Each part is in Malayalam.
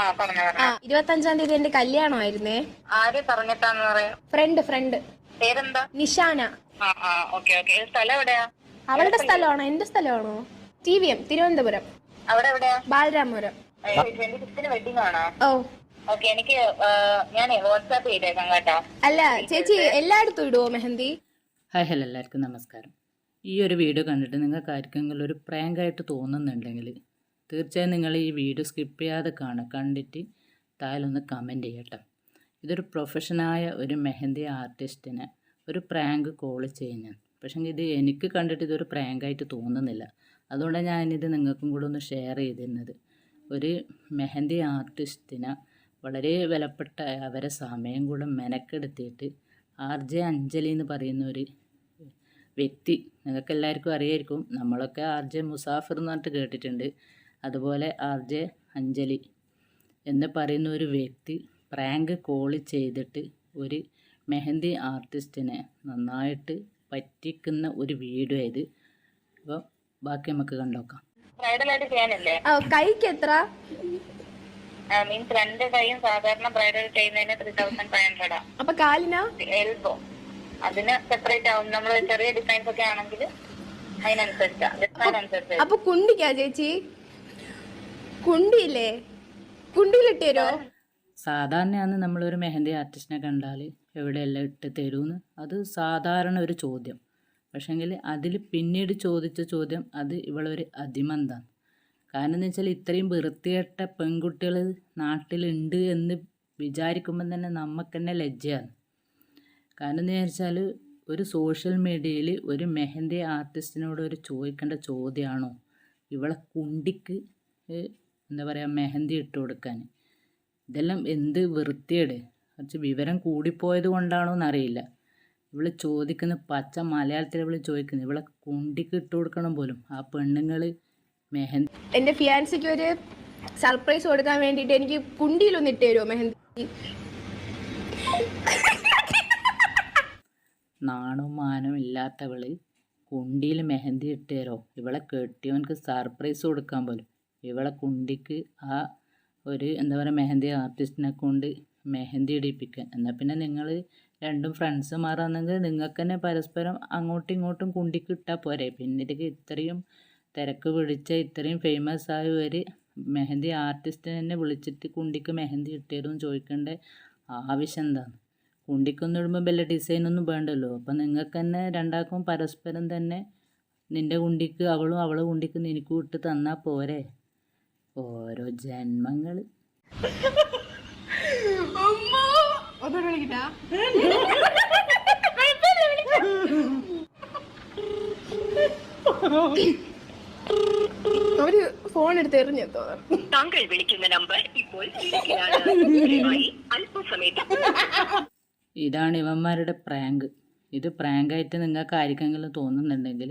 ആ ഇരുപത്തഞ്ചാം തീയതി എന്റെ കല്യാണമായിരുന്നേ. ആര് പറഞ്ഞിട്ടാന്ന് പറയാ? Friend friend. പേരെന്താ? നിഷാന. സ്ഥലം എവിടെയാ? അവളുടെ സ്ഥലമാണോ? എന്റെ സ്ഥലമാണോ? T V M Thiruvananthapuram. അവിടെ എവിടെയാ? ബാലരാമപുരം. വെഡിങ് ആണോ? ഓ. ഓക്കെ എനിക്ക് ഞാനേ വാട്സാപ്പ് ചെയ്തേക്കാം കേട്ടോ. അല്ല ചേച്ചി എല്ലായിടത്തും ഇടുവോ മെഹന്തി? ഹായ് ഹലോ എല്ലാവർക്കും നമസ്കാരം. ഈ ഒരു വീഡിയോ കണ്ടിട്ട് നിങ്ങൾക്ക് ആർക്കെങ്കിലും ഒരു പ്രാങ്കായിട്ട് ആയിട്ട് തോന്നുന്നുണ്ടെങ്കിൽ തീർച്ചയായും നിങ്ങൾ ഈ വീഡിയോ സ്കിപ്പ് ചെയ്യാതെ കാണുക. കണ്ടിട്ട് താഴെ ഒന്ന് കമന്റ് ചെയ്യട്ടോ. ഇതൊരു പ്രൊഫഷനായ ഒരു മെഹന്തി ആർട്ടിസ്റ്റിന് ഒരു പ്രാങ്ക് കോൾ ചെയ്യുന്നത് പക്ഷേ ഇത് എനിക്ക് കണ്ടിട്ട് ഇതൊരു പ്രാങ്കായിട്ട് തോന്നുന്നില്ല. അതുകൊണ്ടാണ് ഞാനിത് നിങ്ങൾക്കും കൂടെ ഒന്ന് ഷെയർ ചെയ്തിരുന്നത്. ഒരു മെഹന്തി ആർട്ടിസ്റ്റിന് വളരെ വിലപ്പെട്ട അവരെ സമയം കൂടെ മെനക്കെടുത്തിയിട്ട് ആർ ജെ അഞ്ജലി എന്ന് പറയുന്ന ഒരു വ്യക്തി നിങ്ങൾക്ക് എല്ലാവർക്കും അറിയായിരിക്കും നമ്മളൊക്കെ ആർ ജെ മുസാഫിർ എന്ന് പറഞ്ഞിട്ട് കേട്ടിട്ടുണ്ട്. അതുപോലെ ആർ ജെ അഞ്ജലി എന്ന് പറയുന്ന ഒരു വ്യക്തി പ്രാങ്ക് കോൾ ചെയ്തിട്ട് ഒരു മെഹന്തി ആർട്ടിസ്റ്റിനെ നന്നായിട്ട് പറ്റിക്കുന്ന ഒരു വീഡിയോ ഇത് അപ്പോൾ ബാക്കി നമുക്ക് കണ്ടോക്കാം. ബ്രൈഡൽ ആയിട്ട് ചെയ്യാനില്ലേ? കൈക്ക് എത്ര? മീൻസ് രണ്ട് കൈയും സാധാരണ ബ്രൈഡൽ ചെയ്യുന്നതിന് ത്രീ തൗസൻഡ് ഫൈവ് ഹൺഡ്രഡാ അപ്പൊ കാലിനാ? എൽബോ അതിന് സെപ്പറേറ്റ് ആവും. നമ്മൾ ചെറിയ ഡിസൈൻസ് ഒക്കെ ആണെങ്കിൽ അതിനനുസരിച്ചാണ് ഡിസൈൻ അനുസരിച്ച് അപ്പൊ കുണ്ടിക്കാ ചേച്ചി? കുണ്ടിയില്ലേ? കുണ്ടിയിലിട്ട് തരുമോ സാധാരണയാണ് നമ്മളൊരു മെഹന്തി ആർട്ടിസ്റ്റിനെ കണ്ടാൽ എവിടെയെല്ലാം ഇട്ട് തരുമെന്ന് അത് സാധാരണ ഒരു ചോദ്യം. പക്ഷേങ്കിൽ അതിൽ പിന്നീട് ചോദിച്ച ചോദ്യം അത് ഇവളൊരു അതിമന്താണ്. കാരണം എന്ന് വെച്ചാൽ ഇത്രയും വൃത്തികെട്ട പെൺകുട്ടികൾ നാട്ടിലുണ്ട് എന്ന് വിചാരിക്കുമ്പം തന്നെ നമുക്ക് തന്നെ ലജ്ജയാണ്. കാരണം എന്ന് വെച്ചാൽ ഒരു സോഷ്യൽ മീഡിയയിൽ ഒരു മെഹന്തി ആർട്ടിസ്റ്റിനോട് ഒരു ചോദിക്കേണ്ട ചോദ്യമാണോ? ഇവളെ കുണ്ടിക്ക് എന്താ പറയുക മെഹന്തി ഇട്ട് കൊടുക്കാൻ ഇതെല്ലാം എന്ത് വൃത്തിയുടെ കുറച്ച് വിവരം കൂടിപ്പോയത് കൊണ്ടാണോ എന്നറിയില്ല ഇവൾ ചോദിക്കുന്ന പച്ച മലയാളത്തിൽ ഇവൾ ചോദിക്കുന്നത് ഇവളെ കുണ്ടിക്ക് ഇട്ട് കൊടുക്കണം പോലും. ആ പെണ്ണുങ്ങൾ മെഹന്തി എന്റെ ഫിയാൻസിക്ക് ഒരു സർപ്രൈസ് കൊടുക്കാൻ വേണ്ടിയിട്ട് എനിക്ക് കുണ്ടിയിലൊന്ന് ഇട്ട് തരുമോ മെഹന്തി? നാണവും മാനവും ഇല്ലാത്തവൾ കുണ്ടിയിൽ മെഹന്തി ഇട്ട് തരോ ഇവളെ കെട്ടിയവനക്ക് സർപ്രൈസ് കൊടുക്കാൻ പോലും. ഇവളെ കുണ്ടിക്ക് ആ ഒരു എന്താ പറയുക മെഹന്തി ആർട്ടിസ്റ്റിനെ കൊണ്ട് മെഹന്തി ഇടിപ്പിക്കാൻ എന്നാൽ പിന്നെ നിങ്ങൾ രണ്ടും ഫ്രണ്ട്സ് മാറാന്നെങ്കിൽ നിങ്ങൾക്ക് തന്നെ പരസ്പരം അങ്ങോട്ടും ഇങ്ങോട്ടും കുണ്ടിക്ക് ഇട്ടാൽ പോരെ. പിന്നെ ഇതിക്ക് ഇത്രയും തിരക്ക് പിടിച്ച ഇത്രയും ഫേമസ് ആയ ഒരു മെഹന്തി ആർട്ടിസ്റ്റിനെ തന്നെ വിളിച്ചിട്ട് കുണ്ടിക്ക് മെഹന്തി ഇട്ടേരും ചോദിക്കേണ്ട ആവശ്യം എന്താണ്? കുണ്ടിക്കൊന്നും ഇടുമ്പോൾ വല്ല ഡിസൈനൊന്നും വേണ്ടല്ലോ. അപ്പം നിങ്ങൾക്ക് തന്നെ രണ്ടാൾക്കും പരസ്പരം തന്നെ നിന്റെ കുണ്ടിക്ക് അവളും അവളെ കുണ്ടിക്ക് നിനക്കും ഇട്ട് തന്നാൽ പോരെ. ഓരോ ജന്മങ്ങൾ അവർ ഫോൺ എടുത്ത് എറിഞ്ഞു തോന്നുന്നു താങ്കൾ വിളിക്കുന്ന നമ്പർ ഇപ്പോൾ ഇതാണ് ഇവന്മാരുടെ പ്രാങ്ക് ഇത് പ്രാങ്കായിട്ട് നിങ്ങൾക്ക് ആർക്കെങ്കിലും തോന്നുന്നുണ്ടെങ്കിൽ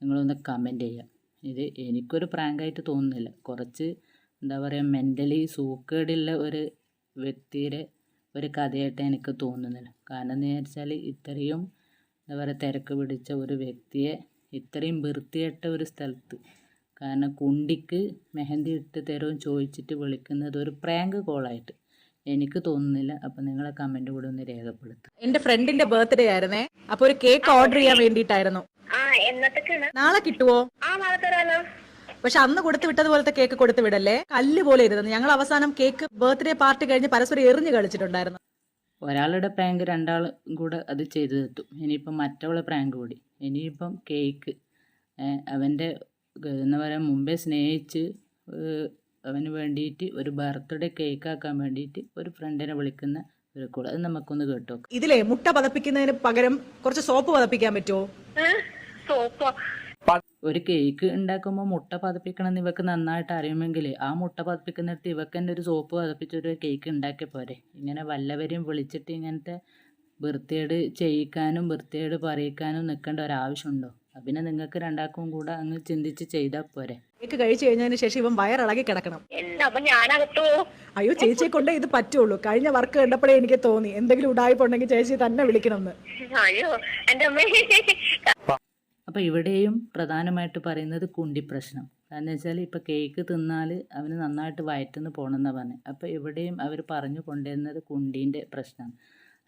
നിങ്ങളൊന്ന് കമന്റ് ചെയ്യുക ഇത് എനിക്കൊരു പ്രാങ്കായിട്ട് തോന്നുന്നില്ല. കുറച്ച് എന്താ പറയുക മെന്റലി സൂക്കേടുള്ള ഒരു വ്യക്തിയുടെ ഒരു കഥയായിട്ട് എനിക്ക് തോന്നുന്നില്ല. കാരണം എന്ന് വെച്ചാൽ ഇത്രയും എന്താ പറയുക തിരക്ക് പിടിച്ച ഒരു വ്യക്തിയെ ഇത്രയും വൃത്തികെട്ട ഒരു സ്ഥലത്ത് കാരണം കുണ്ടിക്ക് മെഹന്തി ഇട്ട് തരുമെന്ന് ചോദിച്ചിട്ട് വിളിക്കുന്നത് ഒരു പ്രാങ്ക് കോളായിട്ട് എനിക്ക് തോന്നുന്നില്ല. അപ്പം നിങ്ങളെ കമന്റ് കൂടെ ഒന്ന് രേഖപ്പെടുത്തും എന്റെ ഫ്രണ്ടിന്റെ ബർത്ത്ഡേ ആയിരുന്നേ. അപ്പൊ ഒരു കേക്ക് ഓർഡർ ചെയ്യാൻ വേണ്ടിയിട്ടായിരുന്നു. ആ എന്നത്തേക്കാണ്? നാളെ കിട്ടുവോ? ആ നാളെ തരാലോ. പക്ഷെ അന്ന് കൊടുത്തു വിട്ടതുപോലത്തെ കേക്ക് കൊടുത്തു വിടല്ലേ? കല്ല് പോലെ ഇരുന്നു. ഞങ്ങൾ അവസാനം കേക്ക് ബർത്ത്ഡേ പാർട്ടി കഴിഞ്ഞ് പരസ്പരം എറിഞ്ഞു കളിച്ചിട്ടുണ്ടായിരുന്നു. ഒരാളുടെ പ്രാങ്ക് രണ്ടാളും കൂടെ അത് ചെയ്തു തീർത്തു ഇനിയിപ്പം മറ്റവളെ പ്രാങ്ക് കൂടി. ഇനിയിപ്പം കേക്ക്. അവന്റെ എന്താ പറയുക മുമ്പേ സ്നേഹിച്ച് അവന് വേണ്ടിയിട്ട് ഒരു ബർത്ത്ഡേ കേക്ക് ആക്കാൻ വേണ്ടിയിട്ട് ഒരു ഫ്രണ്ടിനെ വിളിക്കുന്ന ഒരു കൂടെ അത് നമുക്കൊന്ന് കേട്ടോ ഇതിലെ മുട്ട പതപ്പിക്കുന്നതിന് പകരം കുറച്ച് സോപ്പ് പതപ്പിക്കാൻ പറ്റുമോ? സോപ്പോ. ഒരു കേക്ക് ഉണ്ടാക്കുമ്പോൾ മുട്ട പതപ്പിക്കണമെന്ന് ഇവക്ക് നന്നായിട്ട് അറിയുമെങ്കിൽ ആ മുട്ട പതപ്പിക്കുന്നിടത്ത് ഇവക്ക് തന്നെ ഒരു സോപ്പ് പതപ്പിച്ചൊരു കേക്ക് ഉണ്ടാക്കിയ പോരെ. ഇങ്ങനെ വല്ലവരെയും വിളിച്ചിട്ട് ഇങ്ങനത്തെ വൃത്തിയേട് ചെയ്യിക്കാനും വൃത്തിയേട് പറയിക്കാനും നിൽക്കേണ്ട ഒരാവശ്യമുണ്ടോ? പിന്നെ നിങ്ങൾക്ക് രണ്ടാക്കും കൂടെ അങ്ങ് ചിന്തിച്ച് ചെയ്താൽ പോരെ. കേക്ക് കഴിച്ചു കഴിഞ്ഞതിന് ശേഷം ഇവൻ വയറിളകി കിടക്കണം. അയ്യോ ചേച്ചിയെ കൊണ്ടേ ഇത് പറ്റുള്ളൂ. കഴിഞ്ഞ വർക്ക് കണ്ടപ്പോഴേ എനിക്ക് തോന്നി. എന്തെങ്കിലും ഉടായ്പുണ്ടെങ്കിൽ ചേച്ചി തന്നെ വിളിക്കണം എന്ന് അയ്യോ എന്റെ അപ്പോൾ ഇവിടെയും പ്രധാനമായിട്ട് പറയുന്നത് കുണ്ടി പ്രശ്നം കാരണം വെച്ചാൽ ഇപ്പോൾ കേക്ക് തിന്നാൽ അവന് നന്നായിട്ട് വയറ്റുനിന്ന് പോകണമെന്നാണ് പറഞ്ഞത് അപ്പോൾ ഇവിടെയും അവർ പറഞ്ഞു കൊണ്ടുവരുന്നത് കുണ്ടീന്റെ പ്രശ്നമാണ്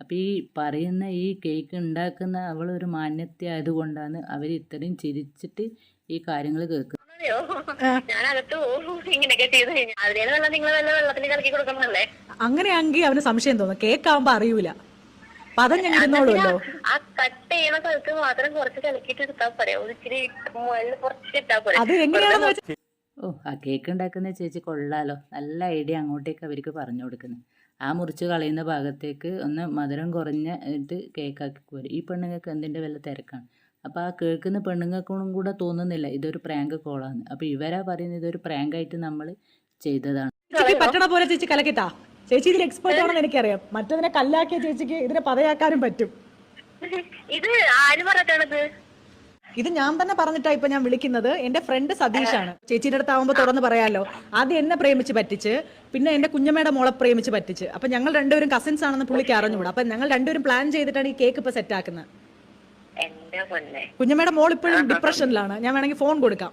അപ്പോൾ ഈ പറയുന്ന ഈ കേക്ക് ഉണ്ടാക്കുന്ന അവളൊരു മാന്യത ആയതുകൊണ്ടാണ് അവർ ഇത്രയും ചിരിച്ചിട്ട് ഈ കാര്യങ്ങൾ കേൾക്കുന്നത് അങ്ങനെയാണെങ്കിൽ അവന് സംശയം തോന്നും. കേക്കാവുമ്പോ അറിയൂല. പദം ആ കട്ട് ചെയ്യണ സ്ഥലത്ത് മാത്രം കുറച്ച് കലക്കിയിട്ട് എടുത്താൽ പോരെ. മുകളിൽ കുറച്ച് പോരെ. അത് എങ്ങനെയാണെന്ന് വെച്ചാൽ ഓ ആ കേക്ക് ഉണ്ടാക്കുന്ന ചേച്ചി കൊള്ളാലോ. നല്ല ഐഡിയ അങ്ങോട്ടേക്ക് അവർക്ക് പറഞ്ഞു കൊടുക്കുന്നത് ആ മുറിച്ച് കളയുന്ന ഭാഗത്തേക്ക് ഒന്ന് മധുരം കുറഞ്ഞ ഇത് കേക്കാക്കി പോരും. ഈ പെണ്ണുങ്ങൾക്ക് എന്തിന്റെ വല്ല തിരക്കാണ്? അപ്പോൾ ആ കേൾക്കുന്ന പെണ്ണുങ്ങൾക്കൊന്നും കൂടെ തോന്നുന്നില്ല ഇതൊരു പ്രാങ്ക് കോളാണ് അപ്പോൾ ഇവരാ പറയുന്നത് ഇതൊരു പ്രാങ്കായിട്ട് നമ്മൾ ചെയ്തതാണ്. പറ്റണ പോലെ ചേച്ചി കലക്കിത്താ ചേച്ചി ഇതിൽ എക്സ്പേർട്ട് ആണെന്ന് എനിക്കറിയാം. മറ്റതിനെ കല്ലാക്കിയ ചേച്ചിക്ക് ഇതിനെ പതയാക്കാനും പറ്റും. ഇത് ആര് ഇത് ഞാൻ തന്നെ പറഞ്ഞിട്ടാ ഇപ്പൊ ഞാൻ വിളിക്കുന്നത്. എന്റെ ഫ്രണ്ട് സതീഷാണ് ചേച്ചിയുടെ അടുത്ത് ആവുമ്പോ തുറന്ന് പറയാലോ. ആദ്യം എന്നെ പ്രേമിച്ച് പറ്റിച്ച് പിന്നെ എന്റെ കുഞ്ഞമ്മയുടെ മോളെ പ്രേമിച്ച് പറ്റിച്ച്. അപ്പൊ ഞങ്ങൾ രണ്ടുപേരും കസിൻസ് ആണെന്ന് പുള്ളിക്ക് അറിഞ്ഞുകൂടാ. അപ്പൊ ഞങ്ങൾ രണ്ടുപേരും പ്ലാൻ ചെയ്തിട്ടാണ് ഈ കേക്ക് ഇപ്പൊ സെറ്റ് ആക്കുന്നത്. കുഞ്ഞമ്മയുടെ മോൾ ഇപ്പോഴും ഡിപ്രഷനിലാണ് ഞാൻ വേണമെങ്കിൽ ഫോൺ കൊടുക്കാം.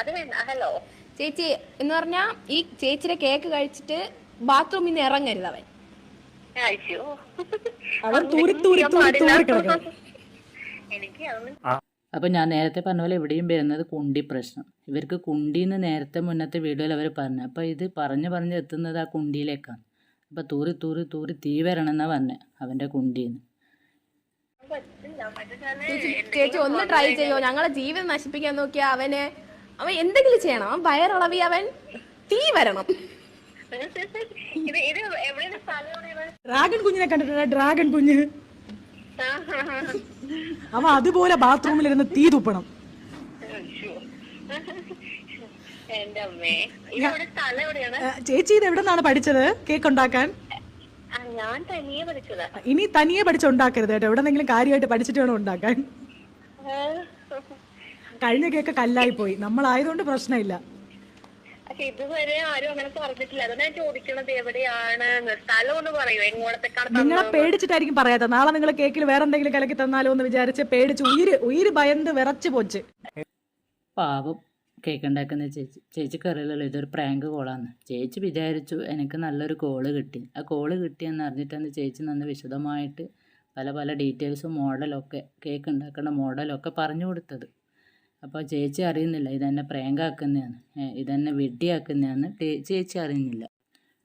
അത് ഹലോ ചേച്ചി എന്ന് പറഞ്ഞാ ഈ ചേച്ചിയുടെ കേക്ക് കഴിച്ചിട്ട് ബാത്റൂമിൽ നിന്ന് ഇറങ്ങരുത് അവൻ. അപ്പൊ അവൻ തൂരി തൂരി തൂരി തൂരി കിടക്കണം എനിക്ക് അതൊന്നും അപ്പോൾ ഞാൻ നേരത്തെ പറഞ്ഞ പോലെ ഇവിടെയും വരുന്നത് കുണ്ടി പ്രശ്നം. ഇവർക്ക് കുണ്ടിന്ന് നേരത്തെ മുന്നത്തെ വീഡിയോയിൽ അവർ പറഞ്ഞു. അപ്പോൾ ഇത് പറഞ്ഞ് പറഞ്ഞ് എത്തുന്നത് ആ കുണ്ടിയിലേക്കാണ്. അപ്പോൾ തൂറി തൂറി തൂറി തീ വരണം എന്നാ പറഞ്ഞത് അവന്റെ കുണ്ടിന്ന് ചേച്ചി ഒന്ന് ട്രൈ ചെയ്യോ? ഞങ്ങളെ ജീവിതം നശിപ്പിക്കാൻ നോക്കിയ അവന് അവൻ എന്തെങ്കിലും ചെയ്യണം. അവൻ വയറിളവി അവൻ തീ വരണം. ഡ്രാഗൺ കുഞ്ഞിനെ കണ്ടിട്ടുണ്ട്? ഡ്രാഗൺ കുഞ്ഞ്. അവ അതുപോലെ ബാത്റൂമിൽ ഇരുന്ന് തീ തുപ്പണം. ചേച്ചി ഇത് എവിടെ നിന്നാണ് പഠിച്ചത്? കേക്ക് ഉണ്ടാക്കാൻ? ഇനി തനിയെ പഠിച്ചുണ്ടാക്കരുത് കേട്ടോ. എവിടെന്നെങ്കിലും കാര്യമായിട്ട് പഠിച്ചിട്ട് വേണം ഉണ്ടാക്കാൻ. കഴിഞ്ഞ കേക്ക് കല്ലായി പോയി. നമ്മളായതുകൊണ്ട് പ്രശ്നമില്ല. പക്ഷെ ഇതുവരെ ആരും അങ്ങനെ പറഞ്ഞിട്ടില്ല. അതാണ് ഞാൻ ചോദിക്കണത് എവിടെയാണ്? സ്ഥലം ഒന്ന് പറയൂ. എങ്ങോട്ടത്തേക്കാണ് നിങ്ങളെ പേടിച്ചിട്ടായിരിക്കും പറയാത്ത. നാളെ നിങ്ങൾ കേക്കിൽ വേറെ എന്തെങ്കിലും കലക്കി തന്നാലോ എന്ന് വിചാരിച്ച് പേടിച്ച് ഉയിര് ഉയിര് ഭയന്ന് വിറച്ച് പോച്ച്. പാവം കേക്ക് ഉണ്ടാക്കുന്ന ചേച്ചി. ചേച്ചിക്ക് അറിയില്ലല്ലോ ഇതൊരു പ്രാങ്ക് കോളാന്ന് ചേച്ചി വിചാരിച്ചു എനിക്ക് നല്ലൊരു കോൾ കിട്ടി. ആ കോൾ കിട്ടിയെന്ന് അറിഞ്ഞിട്ടാണ് ചേച്ചി നന്ന് വിശദമായിട്ട് പല പല ഡീറ്റെയിൽസും മോഡലൊക്കെ കേക്ക് ഉണ്ടാക്കുന്ന മോഡലൊക്കെ പറഞ്ഞു കൊടുത്തത്. അപ്പോൾ ചേച്ചി അറിയുന്നില്ല ഇതെന്നെ പ്രേങ്കാക്കുന്നതാണ്. ഇതെന്നെ വെട്ടിയാക്കുന്നതാണ്. ചേച്ചി അറിയുന്നില്ല.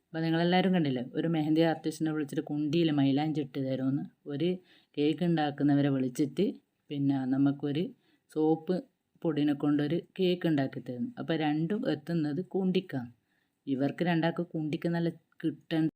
അപ്പോൾ നിങ്ങളെല്ലാവരും കണ്ടില്ലേ ഒരു മെഹന്തി ആർട്ടിസ്റ്റിനെ വിളിച്ചിട്ട് കുണ്ടിയിൽ മൈലാഞ്ചി ഇട്ട് തരുമെന്ന് ഒരു കേക്ക് ഉണ്ടാക്കുന്നവരെ വിളിച്ചിട്ട് പിന്നെ നമുക്കൊരു സോപ്പ് പൊടിനെ കൊണ്ടൊരു കേക്ക് ഉണ്ടാക്കി തരുന്നു. അപ്പോൾ രണ്ടും എത്തുന്നത് കുണ്ടിക്കാണ്. ഇവർക്ക് രണ്ടാൾക്ക് കുണ്ടിക്ക് നല്ല കിട്ടേണ്ട